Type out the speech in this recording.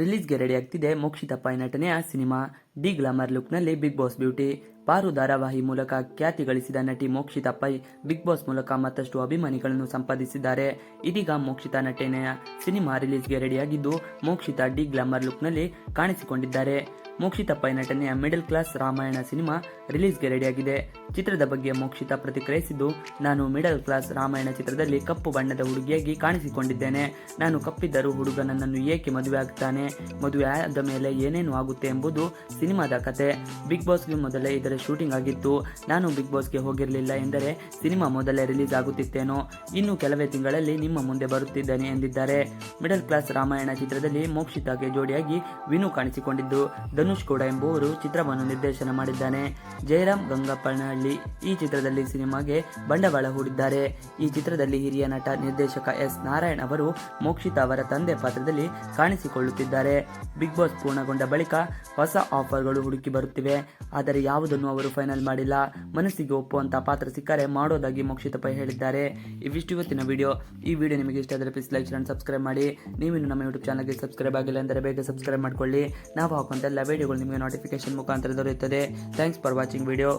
ರಿಲೀಸ್ಗೆ ready ಆಗ್ತಿದೆ ಮೋಕ್ಷಿತ ಪೈ ನಟನೆಯ cinema D glamour ಲುಕ್ನಲ್ಲಿ ಬಿಗ್ ಬಾಸ್ ಬ್ಯೂಟಿ. ಪಾರು ಧಾರಾವಾಹಿ ಮೂಲಕ ಖ್ಯಾತಿ ಗಳಿಸಿದ ನಟಿ ಮೋಕ್ಷಿತ ಪೈ ಬಿಗ್ ಬಾಸ್ ಮೂಲಕ ಮತ್ತಷ್ಟು ಅಭಿಮಾನಿಗಳನ್ನು ಸಂಪಾದಿಸಿದ್ದಾರೆ. ಇದೀಗ ಮೋಕ್ಷಿತ ನಟನೆಯ ಸಿನಿಮಾ ರಿಲೀಸ್ಗೆ ರೆಡಿಯಾಗಿದ್ದು ಮೋಕ್ಷಿತ ಡಿ ಗ್ಲಾಮರ್ ಲುಕ್ನಲ್ಲಿ ಕಾಣಿಸಿಕೊಂಡಿದ್ದಾರೆ. ಮೋಕ್ಷಿತ ಪೈ ನಟನೆಯ ಮಿಡಲ್ ಕ್ಲಾಸ್ ರಾಮಾಯಣ ಸಿನಿಮಾ ರಿಲೀಸ್ಗೆ ರೆಡಿಯಾಗಿದೆ. ಚಿತ್ರದ ಬಗ್ಗೆ ಮೋಕ್ಷಿತ ಪ್ರತಿಕ್ರಿಯಿಸಿದ್ದು, ನಾನು ಮಿಡಲ್ ಕ್ಲಾಸ್ ರಾಮಾಯಣ ಚಿತ್ರದಲ್ಲಿ ಕಪ್ಪು ಬಣ್ಣದ ಹುಡುಗಿಯಾಗಿ ಕಾಣಿಸಿಕೊಂಡಿದ್ದೇನೆ. ನಾನು ಕಪ್ಪಿದ್ದರೂ ಹುಡುಗ ನನ್ನನ್ನು ಏಕೆ ಮದುವೆ ಆಗ್ತಾನೆ? ಮದುವೆ ಆದ ಮೇಲೆ ಏನೇನು ಆಗುತ್ತೆ ಎಂಬುದು ಸಿನಿಮಾದ ಕತೆ. ಬಿಗ್ ಬಾಸ್ಗೆ ಮೊದಲೇ ಇದರ ಶೂಟಿಂಗ್ ಆಗಿತ್ತು. ನಾನು ಬಿಗ್ ಬಾಸ್ಗೆ ಹೋಗಿರಲಿಲ್ಲ ಎಂದರೆ ಸಿನಿಮಾ ಮೊದಲೇ ರಿಲೀಸ್ ಆಗುತ್ತಿತ್ತೇನೋ. ಇನ್ನು ಕೆಲವೇ ತಿಂಗಳಲ್ಲಿ ನಿಮ್ಮ ಮುಂದೆ ಬರುತ್ತಿದ್ದೇನೆ ಎಂದಿದ್ದಾರೆ. ಮಿಡಲ್ ಕ್ಲಾಸ್ ರಾಮಾಯಣ ಚಿತ್ರದಲ್ಲಿ ಮೋಕ್ಷಿತಾಗೆ ಜೋಡಿಯಾಗಿ ವಿನು ಕಾಣಿಸಿಕೊಂಡಿದ್ದು ಧನುಷ್ ಗೌಡ ಎಂಬುವರು ಚಿತ್ರವನ್ನು ನಿರ್ದೇಶನ ಮಾಡಿದ್ದಾನೆ. ಜಯರಾಮ್ ಗಂಗಪ್ಪನಹಳ್ಳಿ ಈ ಚಿತ್ರದಲ್ಲಿ ಸಿನಿಮಾಗೆ ಬಂಡವಾಳ ಹೂಡಿದ್ದಾರೆ. ಈ ಚಿತ್ರದಲ್ಲಿ ಹಿರಿಯ ನಟ, ನಿರ್ದೇಶಕ ಎಸ್. ನಾರಾಯಣ್ ಅವರು ಮೋಕ್ಷಿತಾ ಅವರ ತಂದೆ ಪಾತ್ರದಲ್ಲಿ ಕಾಣಿಸಿಕೊಳ್ಳುತ್ತಿದ್ದಾರೆ. ಬಿಗ್ ಬಾಸ್ ಪೂರ್ಣಗೊಂಡ ಬಳಿಕ ಹೊಸ ಆಫರ್ಗಳು ಹುಡುಕಿ ಬರುತ್ತಿವೆ. ಆದರೆ ಯಾವುದನ್ನು ಅವರು ಫೈನಲ್ ಮಾಡಿಲ್ಲ. ಮನಸ್ಸಿಗೆ ಒಪ್ಪುವಂತಹ ಪಾತ್ರ ಸಿಕ್ಕರೆ ಮಾಡೋದಾಗಿ ಮೋಕ್ಷಿತ ಪೈ ಹೇಳಿದ್ದಾರೆ. ಇವಿಷ್ಟು ಇವತ್ತಿನ ವಿಡಿಯೋ. ಈ ವಿಡಿಯೋ ನಿಮಗೆ ಇಷ್ಟ ಆದರೆ ಪ್ಲೀಸ್ ಲೈಕ್ ಸಬ್ಸ್ಕ್ರೈಬ್ ಮಾಡಿ. ನೀವು ನಮ್ಮ ಯೂಟ್ಯೂಬ್ ಚಾನಲ್ಗೆ ಸಬ್ಸ್ಕ್ರೈಬ್ ಆಗಿಲ್ಲ ಅಂದರೆ ಬೇಗ ಸಬ್ಸ್ಕ್ರೈಬ್ ಮಾಡ್ಕೊಳ್ಳಿ. ನಾವು ಹಾಕುವಂಥ ಎಲ್ಲ ವಿಡಿಯೋಗಳು ನಿಮಗೆ ನೋಟಿಫಿಕೇಶನ್ ಮುಖಾಂತರ ದೊರೆಯುತ್ತದೆ. Thanks for watching video